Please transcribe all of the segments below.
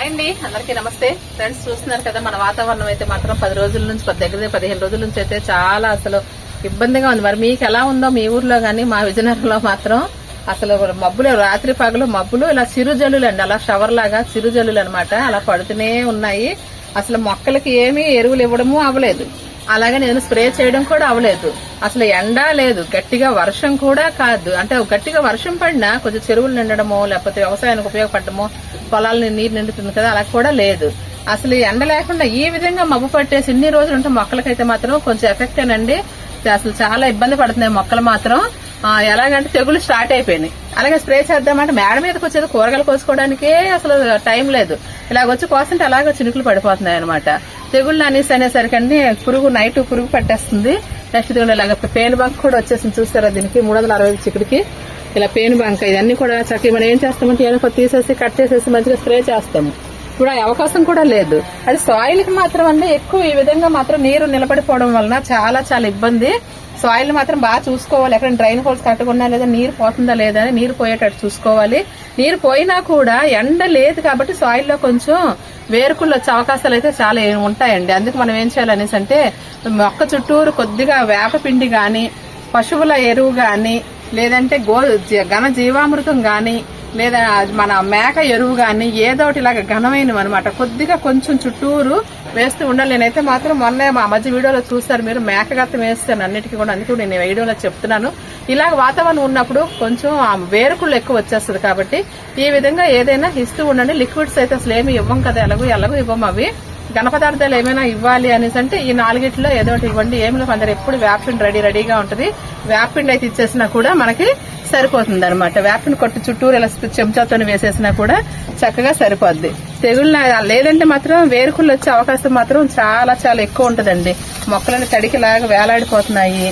Hi అండి. అందరికీ నమస్తే. ఫ్రెండ్స్ చూస్తున్నారు కదా మన వాతావరణం అయితే మాత్రం పది రోజుల నుంచి పది దగ్గర పదిహేను రోజుల నుంచి అయితే చాలా అసలు ఇబ్బందిగా ఉంది. మరి మీకు ఎలా ఉందో మీ ఊర్లో కానీ మా విజయనగరంలో మాత్రం అసలు మబ్బులు రాత్రి పగలు మబ్బులు ఇలా చిరుజల్లులు అండి. అలా షవర్ లాగా చిరుజల్లులు అనమాట అలా పడుతూనే ఉన్నాయి. అసలు మొక్కలకి ఏమీ ఎరువులు ఇవ్వడము అవ్వలేదు. అలాగే నేను స్ప్రే చేయడం కూడా అవ్వలేదు. అసలు ఎండ లేదు. గట్టిగా వర్షం కూడా కాదు. అంటే గట్టిగా వర్షం పడినా కొంచెం చెరువులు నిండడమో లేకపోతే వ్యవసాయానికి ఉపయోగపడటమో పొలాలని నీరు నిండుతుంది కదా అలా కూడా లేదు. అసలు ఎండ లేకుండా ఈ విధంగా మబ్బు పట్టేసి ఇన్ని రోజులు ఉంటే మొక్కలకైతే మాత్రం కొంచెం ఎఫెక్ట్ అండి అసలు చాలా ఇబ్బంది పడుతున్నాయి మొక్కలు మాత్రం. ఎలాగంటే తెగులు స్టార్ట్ అయిపోయినాయి. అలాగే స్ప్రే చేద్దామంటే మేడ మీదకి వచ్చేది కూరగాయలు కోసుకోవడానికే అసలు టైం లేదు. ఇలాగ వచ్చి కోస్తుంటే అలాగే చినుకులు పడిపోతున్నాయి అనమాట తెగుళ్ళు అనేసి అనేసరికండి పురుగు నైట్ పురుగు పట్టేస్తుంది. నెక్స్ట్ తెగుళ్ళు ఇలాగ పేను బంక్ కూడా వచ్చేసింది చూస్తారా దీనికి? మూడు వందల అరవై చిక్కుడికి ఇలా పేను బంక్ ఇవన్నీ కూడా చక్కగా మనం ఏం చేస్తామంటే ఏదో తీసేసి కట్ చేసేసి మంచిగా స్ప్రే చేస్తాము. ఇప్పుడు అవకాశం కూడా లేదు. అది సాయిల్కి మాత్రం అంటే ఎక్కువ ఈ విధంగా మాత్రం నీరు నిలబడిపోవడం వలన చాలా చాలా ఇబ్బంది. సాయిల్ మాత్రం బాగా చూసుకోవాలి. ఎక్కడ డ్రైన్ హోల్స్ కట్టుకున్నా లేదా నీరు పోతుందా లేదా అని నీరు పోయేటట్టు చూసుకోవాలి. నీరు పోయినా కూడా ఎండ లేదు కాబట్టి సాయిల్లో కొంచెం వేరుకుళ్ళు వచ్చే అవకాశాలు అయితే చాలా ఉంటాయండి. అందుకు మనం ఏం చేయాలనేసి అంటే మొక్క చుట్టూరు కొద్దిగా వేపపిండి కానీ పశువుల ఎరువు కానీ లేదంటే గో ఘన జీవామృతం కానీ లేదా మన మేక ఎరువు కానీ ఏదో ఒకటి ఇలాగ ఘనమైనవి అనమాట కొద్దిగా కొంచెం చుట్టూరు వేస్తూ ఉండాలి. నేనైతే మాత్రం మొన్నే మా మధ్య వీడియోలో చూస్తారు మీరు. మేకగత్త వేస్తాను అన్నిటికీ కూడా. అందుకే నేను వీడియోలో చెప్తున్నాను. ఇలాగ వాతావరణం ఉన్నప్పుడు కొంచెం వేరుకుళ్ళు ఎక్కువ వచ్చేస్తుంది కాబట్టి ఈ విధంగా ఏదైనా ఇస్తూ ఉండండి. లిక్విడ్స్ అయితే అసలు ఏమి ఇవ్వం కదా. ఎలాగో ఎలాగో ఇవ్వం అవి. ఘన పదార్థాలు ఏమైనా ఇవ్వాలి అనేసి అంటే ఈ నాలుగిట్లో ఏదో ఒకటి ఇవ్వండి. ఏమిలో కొందరు ఎప్పుడు వేపిండి రెడీ రెడీగా ఉంటుంది. వేపిండి అయితే ఇచ్చేసినా కూడా మనకి సరిపోతుంది అనమాట వేపిండి కొట్టు చుట్టూరు ఇలా చెంచాతో వేసేసినా కూడా చక్కగా సరిపోద్ది. తెగుళ్ళు లేదంటే మాత్రం వేరుకుళ్ళు వచ్చే అవకాశం మాత్రం చాలా చాలా ఎక్కువ ఉంటుందండి. మొక్కలని తడికిలాగా వేలాడిపోతున్నాయి.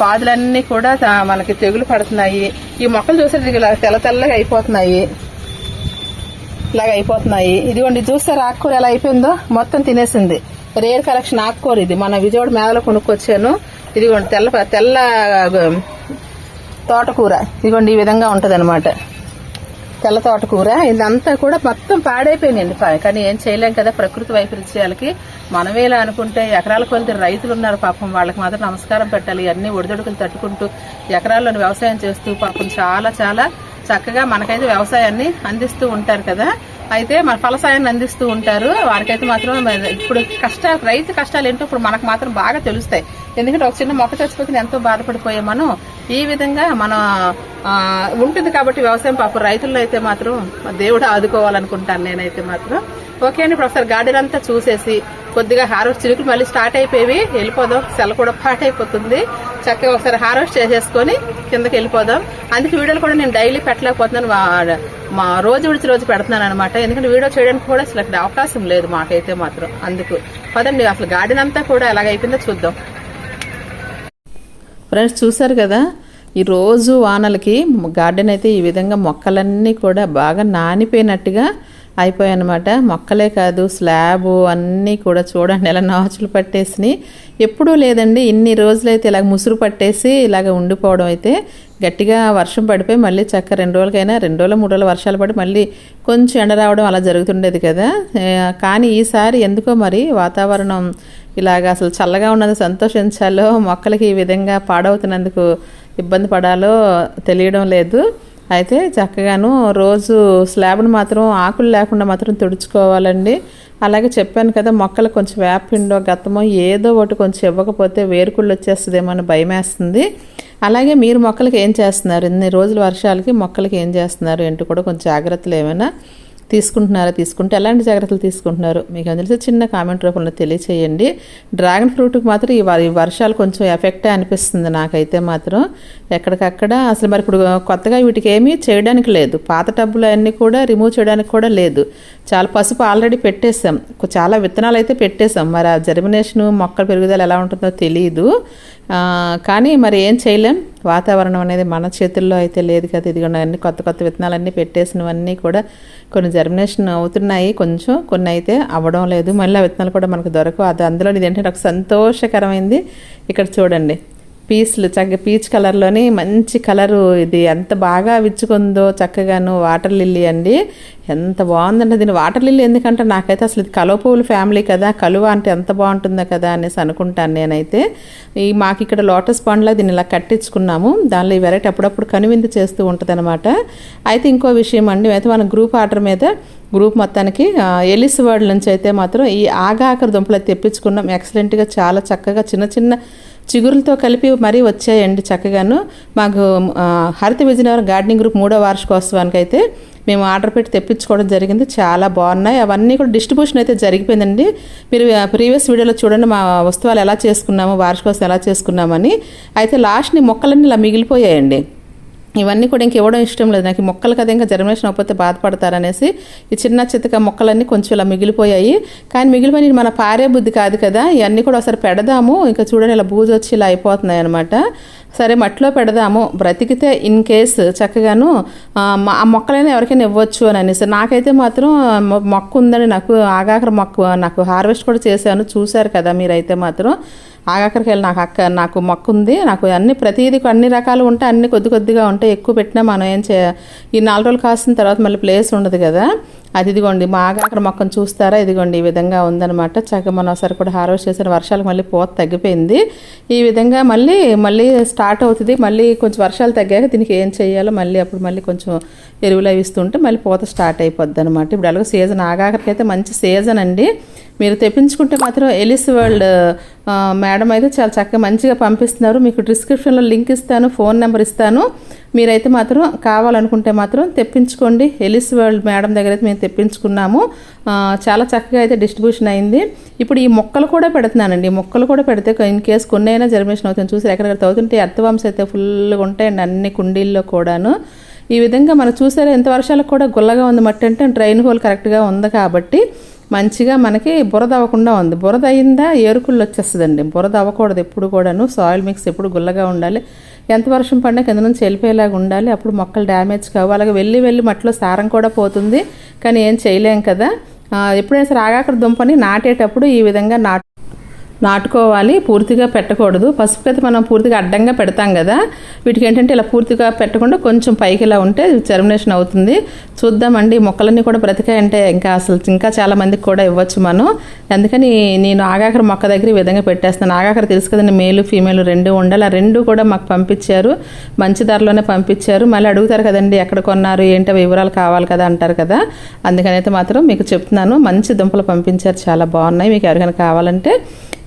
పాదులన్నీ కూడా మనకి తెగులు పడుతున్నాయి. ఈ మొక్కలు చూసేది ఇలా తెల్ల తెల్లగా అయిపోతున్నాయి. ఇలాగ అయిపోతున్నాయి. ఇదిగోండి చూస్తే ఆకుకూర ఎలా అయిపోయిందో? మొత్తం తినేసింది. రేర్ కలెక్షన్ ఆకుకూర ఇది. మన విజయవాడ మేదలో కొనుక్కొచ్చాను. ఇదిగోండి తెల్ల తెల్ల తోటకూర. ఇదిగోండి ఈ విధంగా ఉంటది తెల్ల తోటకూర. ఇదంతా కూడా మొత్తం పాడైపోయిందండి కానీ ఏం చేయలేం కదా ప్రకృతి వైపరీత్యాలకి. మనమే ఇలా అనుకుంటే ఎకరాల కొలితే రైతులు ఉన్నారు పాపం వాళ్ళకి మాత్రం నమస్కారం పెట్టాలి. అన్ని ఒడిదొడుకులు తట్టుకుంటూ ఎకరాల్లోని వ్యవసాయం చేస్తూ పాపం చాలా చాలా చక్కగా మనకైతే వ్యవసాయాన్ని అందిస్తూ ఉంటారు కదా. అయితే మన ఫలసాయాన్ని అందిస్తూ ఉంటారు. వారికైతే మాత్రం ఇప్పుడు కష్టాలు రైతు కష్టాలు ఏంటో ఇప్పుడు మనకు మాత్రం బాగా తెలుస్తాయి. ఎందుకంటే ఒక చిన్న మొక్క చచ్చిపోతే ఎంతో బాధపడిపోయాం మనం ఈ విధంగా మన ఉంటుంది కాబట్టి వ్యవసాయం పాపం రైతుల్లో అయితే మాత్రం దేవుడు ఆదుకోవాలనుకుంటాను నేనైతే మాత్రం. ఓకే అండి ఇప్పుడు ఒకసారి గార్డెన్ అంతా చూసేసి కొద్దిగా హార్వెస్ట్ చిరుకులు మళ్ళీ స్టార్ట్ అయిపోయి వెళ్ళిపోదాం. సెల కూడా పాటైపోతుంది చక్కగా ఒకసారి హార్వెస్ట్ చేసేసుకొని కిందకి వెళ్ళిపోదాం. అందుకే వీడియోలు కూడా నేను డైలీ పెట్టలేకపోతున్నాను. మా- మా రోజు విడిచి రోజు పెడుతున్నాను అనమాట ఎందుకంటే వీడియో చేయడానికి కూడా అసలు అక్కడ అవకాశం లేదు మాకైతే మాత్రం. అందుకు పదండి అసలు గార్డెన్ అంతా కూడా ఎలాగైపోయిందో చూద్దాం. ఫ్రెండ్స్ చూసారు కదా? ఈ రోజు వానలకి గార్డెన్ అయితే ఈ విధంగా మొక్కలన్నీ కూడా బాగా నానిపోయినట్టుగా అయిపోయాయన్నమాట. మొక్కలే కాదు స్లాబు అన్నీ కూడా చూడండి ఇలా నాచులు పట్టేసినాయి. ఎప్పుడూ లేదండి ఇన్ని రోజులైతే ఇలాగ ముసురు పట్టేసి ఇలాగ ఉండిపోవడం అయితే గట్టిగా వర్షం పడిపోయి మళ్ళీ చక్క రెండు రోజులకైనా రెండు రోజులు మూడు రోజులు వర్షాలు పడి మళ్ళీ కొంచెం ఎండ రావడం అలా జరుగుతుండేది కదా. కానీ ఈసారి ఎందుకో మరి వాతావరణం ఇలాగ అసలు చల్లగా ఉన్నది సంతోషించాలో మొక్కలకి ఈ విధంగా పాడవుతున్నందుకు ఇబ్బంది పడాలో తెలియడం లేదు. అయితే చక్కగాను రోజు స్లాబ్ను మాత్రం ఆకులు లేకుండా మాత్రం తుడుచుకోవాలండి. అలాగే చెప్పాను కదా మొక్కలు కొంచెం వేపిండో గతమో ఏదో ఒకటి కొంచెం ఇవ్వకపోతే వేరుకుళ్ళు వచ్చేస్తుందేమో అని భయం వేస్తుంది అలాగే మీరు మొక్కలకి ఏం చేస్తున్నారు? ఇన్ని రోజుల వర్షాలకి మొక్కలకి ఏం చేస్తున్నారు? ఏంటో కూడా కొంచెం జాగ్రత్తలు ఏమైనా తీసుకుంటున్నారా తీసుకుంటే ఎలాంటి జాగ్రత్తలు తీసుకుంటున్నారు? మీకు తెలిసి చిన్న కామెంట్ రూపంలో తెలియచేయండి. డ్రాగన్ ఫ్రూట్కి మాత్రం ఈ వ- ఈ వర్షాలు కొంచెం ఎఫెక్టే అనిపిస్తుంది నాకైతే మాత్రం. ఎక్కడికక్కడ అసలు మరి ఇప్పుడు కొత్తగా వీటికి ఏమీ చేయడానికి లేదు. పాత టబ్బులు అన్నీ కూడా రిమూవ్ చేయడానికి కూడా లేదు. చాలా పసుపు ఆల్రెడీ పెట్టేసాం చాలా విత్తనాలు అయితే పెట్టేసాం మరి ఆ జర్మినేషన్ మొక్కల పెరుగుదల ఎలా ఉంటుందో తెలియదు కానీ మరి ఏం చేయలేం. వాతావరణం అనేది మన చేతుల్లో అయితే లేదు కదా. ఇదిగోండి అన్ని కొత్త కొత్త విత్తనాలన్నీ పెట్టేసినవన్నీ కూడా కొన్ని జర్మినేషన్ అవుతున్నాయి. కొంచెం కొన్ని అయితే అవ్వడం లేదు. మళ్ళీ ఆ విత్తనాలు కూడా మనకు దొరకవు. అది అందులో ఇది ఏంటంటే ఒక సంతోషకరమైంది. ఇక్కడ చూడండి. పీస్లు చక్కగా పీచ్ కలర్లోని మంచి కలరు ఇది. ఎంత బాగా విచ్చుకుందో చక్కగాను వాటర్ లిల్లీ అండి. ఎంత బాగుందంటే దీని వాటర్ లిల్లీ ఎందుకంటే నాకైతే అసలు ఇది కలువ పువ్వుల ఫ్యామిలీ కదా కలువ అంటే ఎంత బాగుంటుందో కదా అనేసి అనుకుంటాను నేనైతే. ఈ మాకు ఇక్కడ లోటస్ పండ్లో దీన్ని ఇలా కట్టించుకున్నాము. దానిలో ఈ వెరైటీ అప్పుడప్పుడు కనువిందు చేస్తూ ఉంటుంది అయితే ఇంకో విషయం అండి అయితే మన గ్రూప్ ఆర్డర్ మీద గ్రూప్ మొత్తానికి ఎలిస్ వర్డ్ నుంచి అయితే మాత్రం ఈ ఆగాకర దుంపలు అయితే తెప్పించుకున్నాం ఎక్సలెంట్గా చాలా చక్కగా చిన్న చిన్న చిగురులతో కలిపి మరీ వచ్చాయండి చక్కగాను. మాకు హరిత విజయనగరం గార్డెనింగ్ గ్రూప్ మూడో వార్షికోత్సవానికి అయితే మేము ఆర్డర్ పెట్టి తెప్పించుకోవడం జరిగింది. చాలా బాగున్నాయి. అవన్నీ కూడా డిస్ట్రిబ్యూషన్ అయితే జరిగిపోయిందండి. మీరు ప్రీవియస్ వీడియోలో చూడండి మా వస్తువులు ఎలా చేసుకున్నాము వార్షికోత్సవం ఎలా చేసుకున్నామని. అయితే లాస్ట్ని మొక్కలన్నీ ఇలా మిగిలిపోయాయండి. ఇవన్నీ కూడా ఇంక ఇవ్వడం ఇష్టం లేదు. నాకు మొక్కలు కదా ఇంకా జర్మినేషన్ అవ్వకపోతే బాధపడతారనేసి ఈ చిన్న చిత్తక మొక్కలన్నీ కొంచెం ఇలా మిగిలిపోయాయి. కానీ మిగిలిపోయి మన పారే బుద్ధి కాదు కదా. ఇవన్నీ కూడా ఒకసారి పెడదాము. ఇంకా చూడండి ఇలా బూజు వచ్చి ఇలా అయిపోతున్నాయి అనమాట సరే మట్టిలో పెడదాము. బ్రతికితే ఇన్ కేస్ చక్కగాను ఆ, మొక్కలైనా ఎవరికైనా ఇవ్వచ్చు అని అనేసి. నాకైతే మాత్రం మొక్క ఉందని నాకు ఆగాకర మొక్క నాకు హార్వెస్ట్ కూడా చేశాను. చూశారు కదా మీరైతే మాత్రం. ఆగాకరికి వెళ్ళి నాకు అక్క నాకు మొక్క ఉంది. నాకు అన్ని ప్రతిదీ అన్ని రకాలు ఉంటాయి. అన్ని కొద్ది కొద్దిగా ఉంటాయి. ఎక్కువ పెట్టినా మనం ఏం చే ఈ నాలుగు రోజులు కాసిన తర్వాత మళ్ళీ ప్లేస్ ఉండదు కదా. అది ఇదిగోండి మా ఆగాకర మొక్కను చూస్తారా? ఇదిగోండి ఈ విధంగా ఉందన్నమాట. చక్కగా మనం ఒకసారి కూడా హార్వెస్ట్ చేసిన వర్షాలకు మళ్ళీ పోత తగ్గిపోయింది. ఈ విధంగా మళ్ళీ మళ్ళీ స్టార్ట్ స్టార్ట్ అవుతుంది. మళ్ళీ కొంచెం వర్షాలు తగ్గాక దీనికి ఏం చేయాలో మళ్ళీ అప్పుడు మళ్ళీ కొంచెం ఎరువులు అవి ఇస్తుంటే మళ్ళీ పోత స్టార్ట్ అయిపోద్ది అనమాట ఇప్పుడు అలాగే సీజన్ ఆగాకరికైతే మంచి సీజన్ అండి. మీరు తెప్పించుకుంటే మాత్రం ఎలిస్ వరల్డ్ మేడం అయితే చాలా చక్కగా మంచిగా పంపిస్తున్నారు. మీకు డిస్క్రిప్షన్లో లింక్ ఇస్తాను ఫోన్ నెంబర్ ఇస్తాను. మీరైతే మాత్రం కావాలనుకుంటే మాత్రం తెప్పించుకోండి. ఎలిస్ వరల్డ్ మేడం దగ్గర అయితే మేము తెప్పించుకున్నాము. చాలా చక్కగా అయితే డిస్ట్రిబ్యూషన్ అయింది. ఇప్పుడు ఈ మొక్కలు కూడా పెడుతున్నానండి. మొక్కలు కూడా పెడితే ఇన్ కేసు కొన్ని అయినా జర్మినేషన్ అవుతుంది. చూసి ఎక్కడెక్కడ అవుతుంటే అర్థవంశ అయితే ఫుల్గా ఉంటాయండి అన్ని కుండీల్లో కూడాను. ఈ విధంగా మనం చూసారా ఎంత వర్షాలకు కూడా గుల్లగా ఉంది. మట్టి అంటే డ్రైన్ హోల్ కరెక్ట్గా ఉంది కాబట్టి. మంచిగా మనకి బురద అవ్వకుండా ఉంది. బురద అయిందా ఏరుకుళ్ళు వచ్చేస్తుందండి. బురద అవ్వకూడదు ఎప్పుడు కూడాను. సాయిల్ మిక్స్ ఎప్పుడు గుల్లగా ఉండాలి. ఎంత వర్షం పడినా కింద నుంచి వెళ్ళిపోయేలాగా ఉండాలి. అప్పుడు మొక్కలు డ్యామేజ్ కావు. అలాగే వెళ్ళి వెళ్ళి మట్టిలో సారం కూడా పోతుంది. కానీ ఏం చేయలేం కదా. ఎప్పుడైనా సరే ఆగాకర దుంపని నాటేటప్పుడు ఈ విధంగా నాటు నాటుకోవాలి పూర్తిగా పెట్టకూడదు. పసుపు అయితే మనం పూర్తిగా అడ్డంగా పెడతాం కదా. వీటికి ఏంటంటే ఇలా పూర్తిగా పెట్టకుండా కొంచెం పైకి ఇలా ఉంటే జర్మినేషన్ అవుతుంది. చూద్దామండి మొక్కలన్నీ కూడా బ్రతికాయంటే ఇంకా అసలు ఇంకా చాలామందికి కూడా ఇవ్వచ్చు మనం. అందుకని నేను ఆగాకర మొక్క దగ్గర ఈ విధంగా పెట్టేస్తాను. ఆగాకర తెలుసు కదండి మేలు ఫీమేల్ రెండు ఉండాలి. ఆ రెండు కూడా మాకు పంపించారు. మంచి ధరలోనే పంపించారు. మళ్ళీ అడుగుతారు కదండి ఎక్కడ కొన్నారు ఏంటో వివరాలు కావాలి కదా అంటారు కదా. అందుకని అయితే మాత్రం మీకు చెప్తున్నాను మంచి దుంపలు పంపించారు. చాలా బాగున్నాయి. మీకు ఎవరికైనా కావాలంటే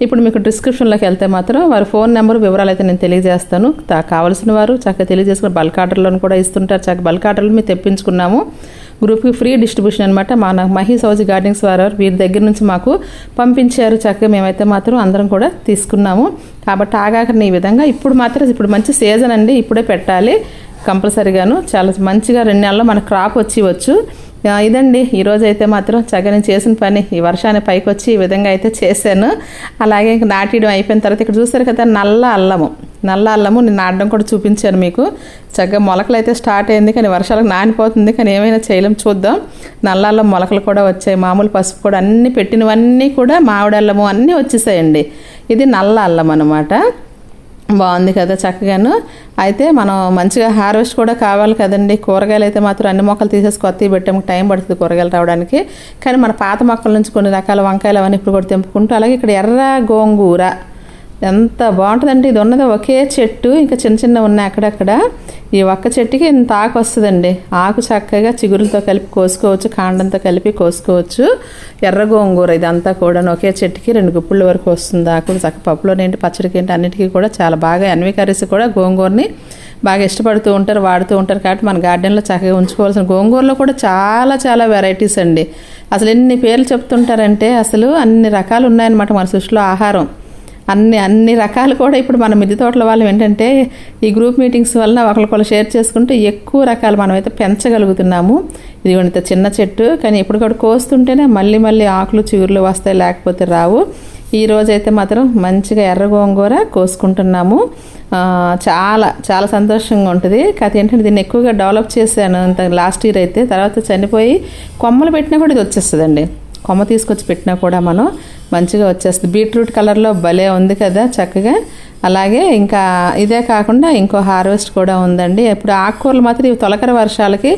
ఇప్పుడు మీకు డిస్క్రిప్షన్లోకి వెళ్తే మాత్రం వారి ఫోన్ నెంబర్ వివరాలు అయితే నేను తెలియజేస్తాను. తా- కావాల్సిన వారు చక్కగా తెలియజేసుకుని బల్క్ ఆర్డర్లను కూడా ఇస్తుంటారు. చక్కగా బల్క్ ఆర్డర్లు మేము తెప్పించుకున్నాము. గ్రూప్కి ఫ్రీ డిస్ట్రిబ్యూషన్ అనమాట మన మహీ సౌజీ గార్డెనింగ్స్ వారు వీరి దగ్గర నుంచి మాకు పంపించారు. చక్కగా మేమైతే మాత్రం అందరం కూడా తీసుకున్నాము. కాబట్టి ఆగాకని ఈ విధంగా ఇప్పుడు మాత్రం ఇప్పుడు మంచి సీజన్ అండి. ఇప్పుడే పెట్టాలి. కంపల్సరీగాను చాలా మంచిగా రెండు నెలల్లో మన క్రాప్ వచ్చి వచ్చు. ఇదండి. ఈరోజు అయితే మాత్రం చక్కని నేను చేసిన పని. ఈ వర్షాన్ని పైకి వచ్చి ఈ విధంగా అయితే చేశాను. అలాగే ఇంకా నాటియడం అయిపోయిన తర్వాత ఇక్కడ చూస్తారు కదా నల్ల అల్లము. నల్ల అల్లము నేను నాటడం కూడా చూపించాను మీకు. చక్కగా మొలకలు అయితే స్టార్ట్ అయింది కానీ వర్షాలకు నానిపోతుంది కానీ ఏమైనా చేయలేం చూద్దాం. నల్ల అల్లం మొలకలు కూడా వచ్చాయి. మామూలు పసుపు కూడా అన్ని పెట్టినవన్నీ కూడా మామిడి అల్లము అన్నీ వచ్చేసాయండి. ఇది నల్ల అల్లం అనమాట బాగుంది కదా చక్కగాను. అయితే మనం మంచిగా హార్వెస్ట్ కూడా కావాలి కదండి. కూరగాయలు అయితే మాత్రం అన్ని మొక్కలు తీసేసి కొత్తవి పెట్టాము. టైం పడుతుంది కూరగాయలు రావడానికి. కానీ మన పాత మొక్కల నుంచి కొన్ని రకాల వంకాయలు అవన్నీ ఇప్పుడు కూడా తెంపుకుంటూ అలాగే ఇక్కడ ఎర్ర గోంగూర ఎంత బాగుంటుందండి. ఇది ఉన్నది ఒకే చెట్టు. ఇంకా చిన్న చిన్న ఉన్నాయి అక్కడక్కడ. ఈ ఒక్క చెట్టుకి ఇంత ఆకు వస్తుందండి. ఆకు చక్కగా చిగురులతో కలిపి కోసుకోవచ్చు కాండంతో కలిపి కోసుకోవచ్చు. ఎర్ర గోంగూర ఇదంతా కూడా ఒకే చెట్టుకి రెండు గుప్పుల వరకు వస్తుంది ఆకు. చక్క పప్పులో ఏంటి పచ్చడికి ఏంటి అన్నిటికీ కూడా చాలా బాగా ఎన్వి కర్రీస్ కూడా గోంగూరని బాగా ఇష్టపడుతూ ఉంటారు వాడుతూ ఉంటారు కాబట్టి మన గార్డెన్లో చక్కగా ఉంచుకోవాల్సిన గోంగూరలో కూడా చాలా చాలా వెరైటీస్ అండి. అసలు ఎన్ని పేర్లు చెప్తుంటారంటే అసలు అన్ని రకాలు ఉన్నాయన్నమాట మన సృష్టిలో ఆహారం. అన్ని అన్ని రకాలు కూడా ఇప్పుడు మన మిద్దె తోటల వాళ్ళు ఏంటంటే ఈ గ్రూప్ మీటింగ్స్ వలన ఒకరికొకరు షేర్ చేసుకుంటే ఎక్కువ రకాలు మనమైతే పెంచగలుగుతున్నాము. ఇది ఇంత చిన్న చెట్టు కానీ ఎప్పటికప్పుడు కోస్తుంటేనే మళ్ళీ మళ్ళీ ఆకులు చిగుర్లు వస్తాయి లేకపోతే రావు. ఈ రోజైతే మాత్రం మంచిగా ఎర్ర గోంగూర కోసుకుంటున్నాము. చాలా చాలా సంతోషంగా ఉంటుంది. కాదు ఏంటంటే దీన్ని ఎక్కువగా డెవలప్ చేశాను అంత లాస్ట్ ఇయర్ అయితే. తర్వాత చనిపోయి కొమ్మలు పెట్టినా కూడా ఇది వచ్చేస్తుందండి. కొమ్మ తీసుకొచ్చి పెట్టినా కూడా మనం మంచిగా వచ్చేస్తుంది. బీట్రూట్ కలర్లో భలే ఉంది కదా చక్కగా. అలాగే ఇంకా ఇదే కాకుండా ఇంకో హార్వెస్ట్ కూడా ఉందండి. ఇప్పుడు ఆకుకూరలు మాత్రం ఇవి తొలకరి వర్షాలకి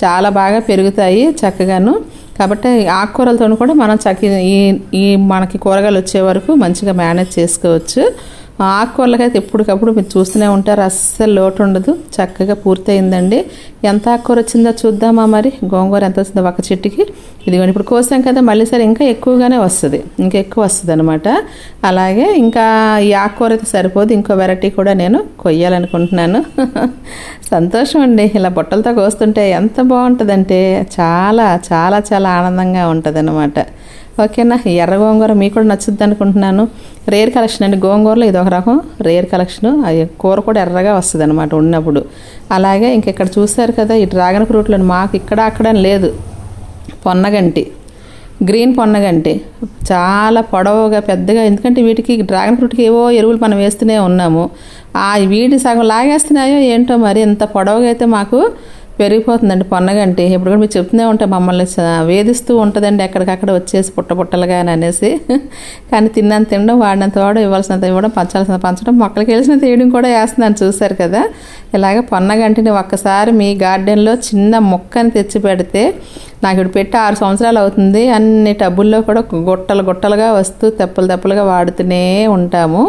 చాలా బాగా పెరుగుతాయి చక్కగాను. కాబట్టి ఆకుకూరలతో కూడా మనం చక్క ఈ ఈ మనకి కూరగాయలు వచ్చే వరకు మంచిగా మేనేజ్ చేసుకోవచ్చు. ఆకుకూరలకైతే ఎప్పటికప్పుడు మీరు చూస్తూనే ఉంటారు. అస్సలు లోటు ఉండదు చక్కగా పూర్తయిందండి. ఎంత ఆకుకూర వచ్చిందో చూద్దామా మరి? గోంగూర ఎంత వచ్చిందో ఒక చెట్టుకి. ఇదిగోండి ఇప్పుడు కోసాం కదా మళ్ళీ సరే ఇంకా ఎక్కువగానే వస్తుంది. ఇంకా ఎక్కువ వస్తుంది అనమాట అలాగే ఇంకా ఈ ఆకుకూర అయితే సరిపోదు. ఇంకో వెరైటీ కూడా నేను కొయ్యాలనుకుంటున్నాను. సంతోషం అండి. ఇలా బుట్టలతో కోస్తుంటే ఎంత బాగుంటుందంటే చాలా చాలా చాలా ఆనందంగా ఉంటుంది ఓకేనా? ఎర్ర గోంగూర మీకు కూడా నచ్చుద్ది అనుకుంటున్నాను. రేర్ కలెక్షన్ అండి. గోంగూరలో ఇది ఒక రకం. Rare collection. అది కూర కూడా ఎర్రగా వస్తుంది అనమాట ఉన్నప్పుడు. అలాగే ఇంక ఇక్కడ చూసారు కదా ఈ డ్రాగన్ ఫ్రూట్లో మాకు ఇక్కడ అక్కడ లేదు. పొన్నగంటి. గ్రీన్ పొన్నగంటి. చాలా పొడవుగా పెద్దగా. ఎందుకంటే వీటికి డ్రాగన్ ఫ్రూట్కి ఏవో ఎరువులు మనం వేస్తూనే ఉన్నాము. ఆ వీటి సగం లాగేస్తున్నాయో ఏంటో మరి ఇంత పొడవుగా అయితే మాకు పెరిగిపోతుందండి పొన్నగంటి ఇప్పుడు కూడా మీరు చెప్తూనే ఉంటాం మమ్మల్ని వేధిస్తూ ఉంటుందండి ఎక్కడికక్కడ వచ్చేసి పుట్ట పుట్టలుగా అని అనేసి. కానీ తిన్నంత తినడం వాడినంత వాడు ఇవ్వాల్సినంత ఇవ్వడం పంచాల్సిన పంచడం మొక్కలకి వెళ్ళిన తీయడం కూడా వేస్తున్నాను చూశారు కదా. ఇలాగ పొన్నగంటిని ఒక్కసారి మీ గార్డెన్లో చిన్న మొక్కని తెచ్చి పెడితే నాకు ఇప్పుడు పెట్టి ఆరు సంవత్సరాలు అవుతుంది. అన్ని టబ్బుల్లో కూడా గుట్టలు గుట్టలుగా వస్తూ తెప్పలు తెప్పలుగా వాడుతూనే ఉంటాము.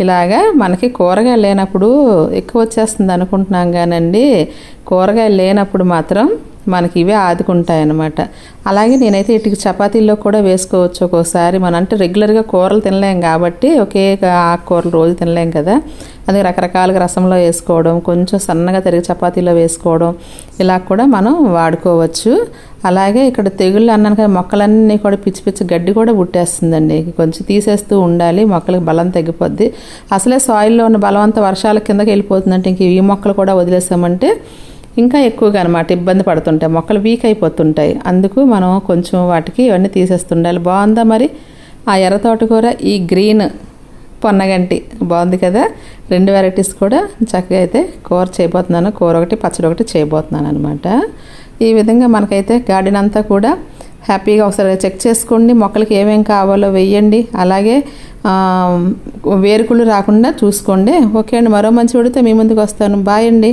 ఇలాగా మనకి కూరగాయలు లేనప్పుడు ఎక్కువ వచ్చేస్తుంది అనుకుంటున్నాం కానండి. కూరగాయలు లేనప్పుడు మాత్రం మనకి ఇవే ఆదుకుంటాయి అన్నమాట అలాగే నేనైతే ఇటుకి చపాతీల్లో కూడా వేసుకోవచ్చు ఒక్కోసారి. మనం అంటే రెగ్యులర్గా కూరలు తినలేం కాబట్టి ఒకే ఆకుకూరలు రోజు తినలేం కదా. అది రకరకాలుగా రసంలో వేసుకోవడం కొంచెం సన్నగా తరిగి చపాతీలో వేసుకోవడం ఇలా కూడా మనం వాడుకోవచ్చు. అలాగే ఇక్కడ తెగుళ్ళు అన్నాను కదా మొక్కలన్నీ కూడా పిచ్చి పిచ్చి గడ్డి కూడా పుట్టేస్తుందండి. కొంచెం తీసేస్తూ ఉండాలి మొక్కలకు బలం తగ్గిపోద్ది. అసలే సాయిల్లో ఉన్న బలం అంతా వర్షాల కిందకి వెళ్ళిపోతుందంటే ఇంక ఈ మొక్కలు కూడా వదిలేసామంటే ఇంకా ఎక్కువగా అనమాట ఇబ్బంది పడుతుంటాయి. మొక్కలు వీక్ అయిపోతుంటాయి. అందుకు మనం కొంచెం వాటికి ఇవన్నీ తీసేస్తుండాలి. బాగుందా మరి? ఆ ఎర్ర తోటకూర ఈ గ్రీన్ పొన్నగంటి. బాగుంది కదా? రెండు వెరైటీస్ కూడా చక్కగా అయితే కూర చేయబోతున్నాను. కూర ఒకటి పచ్చడి ఒకటి చేయబోతున్నాను అనమాట ఈ విధంగా మనకైతే గార్డెన్ అంతా కూడా హ్యాపీగా ఒకసారి చెక్ చేసుకోండి. మొక్కలకి ఏమేం కావాలో వెయ్యండి. అలాగే వేరుకుళ్ళు రాకుండా చూసుకోండి. ఓకే అండి. మరో మంచి ఉడితే మీ ముందుకు వస్తాను. బాయ్ అండి.